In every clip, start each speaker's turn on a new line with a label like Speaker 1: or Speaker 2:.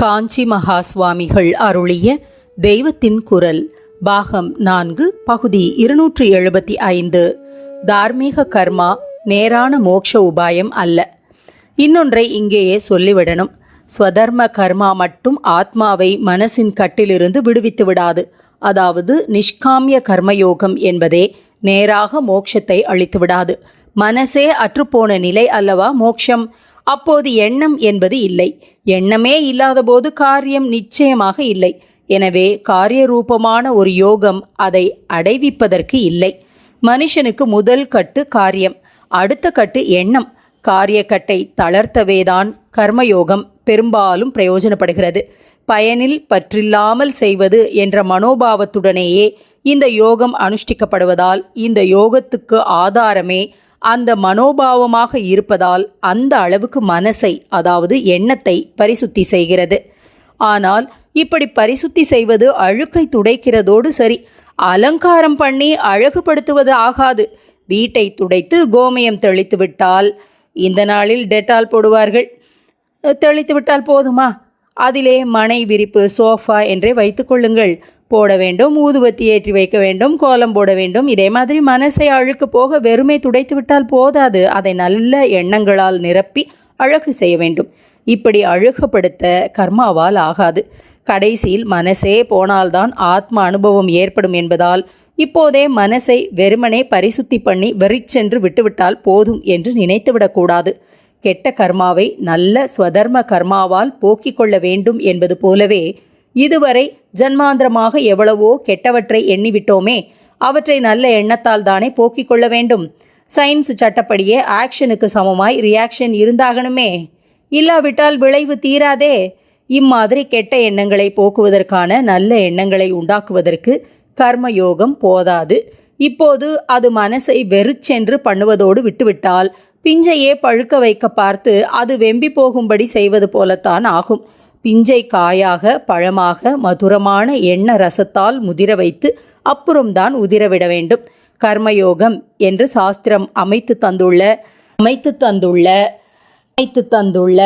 Speaker 1: காஞ்சி மகா சுவாமிகள் அருளிய தெய்வத்தின் குரல் பாகம் நான்கு பகுதி இருநூற்றி எழுபத்தி ஐந்து. தார்மீக கர்மா நேரான மோட்ச உபாயம் அல்ல. இன்னொன்றை இங்கேயே சொல்லிவிடணும். ஸ்வதர்ம கர்மா மட்டும் ஆத்மாவை மனசின் கட்டிலிருந்து விடுவித்து விடாது. அதாவது நிஷ்காமிய கர்மயோகம் என்பதே நேராக மோட்சத்தை அளித்து விடாது. மனசே அற்றுப்போன நிலை அல்லவா மோட்சம் அப்போது எண்ணம் என்பது இல்லை. எண்ணமே இல்லாதபோது காரியம் நிச்சயமாக இல்லை. எனவே காரிய ரூபமான ஒரு யோகம் அதை அடைவிப்பதற்கு இல்லை. மனுஷனுக்கு முதல் கட்டு காரியம் அடுத்த கட்டு எண்ணம். காரியக்கட்டை தளர்த்தவேதான் கர்மயோகம் பெரும்பாலும் பிரயோஜனப்படுகிறது. பயனில் பற்றில்லாமல் செய்வது என்ற மனோபாவத்துடனேயே இந்த யோகம் அனுஷ்டிக்கப்படுவதால் இந்த யோகத்துக்கு ஆதாரமே அந்த மனோபாவமாக இருப்பதால் அந்த அளவுக்கு மனசை அதாவது எண்ணத்தை பரிசுத்தி செய்கிறது. ஆனால் இப்படி பரிசுத்தி செய்வது அழுக்கை துடைக்கிறதோடு சரி அலங்காரம் பண்ணி அழகுபடுத்துவது ஆகாது. வீட்டை துடைத்து கோமயம் தெளித்து விட்டால் இந்த நாளில் டெட்டால் போடுவார்கள். தெளித்து விட்டால் போதுமா? அதிலே மனை விரிப்பு சோஃபா என்றே வைத்துக்கொள்ளுங்கள் போட வேண்டும் ஊதுபத்தி ஏற்றி வைக்க வேண்டும் கோலம் போட வேண்டும். இதே மாதிரி மனசை அழுக்கு போக வெறுமை துடைத்து விட்டால் போதாது. அதை நல்ல எண்ணங்களால் நிரப்பி அழகு செய்ய வேண்டும். இப்படி அழுகப்படுத்த கர்மாவால் ஆகாது. கடைசியில் மனசே போனால்தான் ஆத்ம அனுபவம் ஏற்படும் என்பதால் இப்போதே மனசை வெறுமனே பரிசுத்தி பண்ணி வெறிச்சென்று விட்டுவிட்டால் போதும் என்று நினைத்துவிடக்கூடாது கெட்ட கர்மாவை நல்ல ஸ்வதர்ம கர்மாவால் போக்கிக் கொள்ள வேண்டும் என்பது போலவே இதுவரை ஜன்மாந்திரமாக எவ்வளவோ கெட்டவற்றை எண்ணிவிட்டோமே அவற்றை நல்ல எண்ணத்தால் தானே போக்கிக் கொள்ள வேண்டும். சயின்ஸ் சட்டப்படியே ஆக்ஷனுக்கு சமமாய் ரியாக்ஷன் இருந்தாகணுமே. இல்லாவிட்டால் விளைவு தீராதே. இம்மாதிரி கெட்ட எண்ணங்களை போக்குவதற்கான நல்ல எண்ணங்களை உண்டாக்குவதற்கு கர்மயோகம் போதாது. இப்போது அது மனசை வெறுச்சென்று பண்ணுவதோடு விட்டுவிட்டால் பிஞ்சையே பழுக்க வைக்க பார்த்து அது வெம்பி போகும்படி செய்வது போலத்தான் ஆகும். பிஞ்சை காயாக பழமாக மதுரமான எண்ண ரசத்தால் முதிர வைத்து அப்புறம்தான் உதிரவிட வேண்டும். கர்மயோகம் என்று சாஸ்திரம் அமைத்து தந்துள்ள அமைத்து தந்துள்ள அமைத்து தந்துள்ள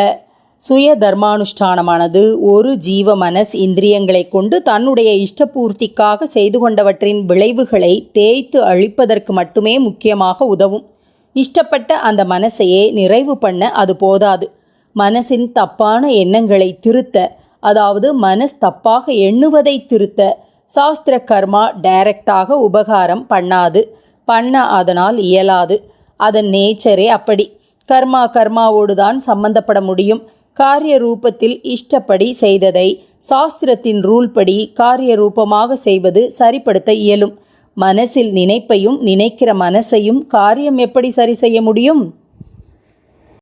Speaker 1: சுய தர்மானுஷ்டானமானது ஒரு ஜீவ மனஸ் இந்திரியங்களை கொண்டு தன்னுடைய இஷ்டபூர்த்திக்காக செய்து கொண்டவற்றின் விளைவுகளை தேய்த்து அழிப்பதற்கு மட்டுமே முக்கியமாக உதவும். இஷ்டப்பட்ட அந்த மனசையே நிறைவு பண்ண அது போதாது. மனசின் தப்பான எண்ணங்களை திருத்த அதாவது மனஸ் தப்பாக எண்ணுவதை திருத்த சாஸ்திர கர்மா டைரக்டாக உபகாரம் பண்ணாது பண்ண அதனால் இயலாது. அதன் நேச்சரே அப்படி. கர்மா கர்மாவோடு தான் சம்பந்தப்பட முடியும். காரிய ரூபத்தில் இஷ்டப்படி செய்ததை சாஸ்திரத்தின் ரூல் படி காரிய ரூபமாக செய்வது சரிப்படுத்த இயலும். மனசில் நினைப்பையும் நினைக்கிற மனசையும் காரியம் எப்படி சரி செய்ய முடியும்?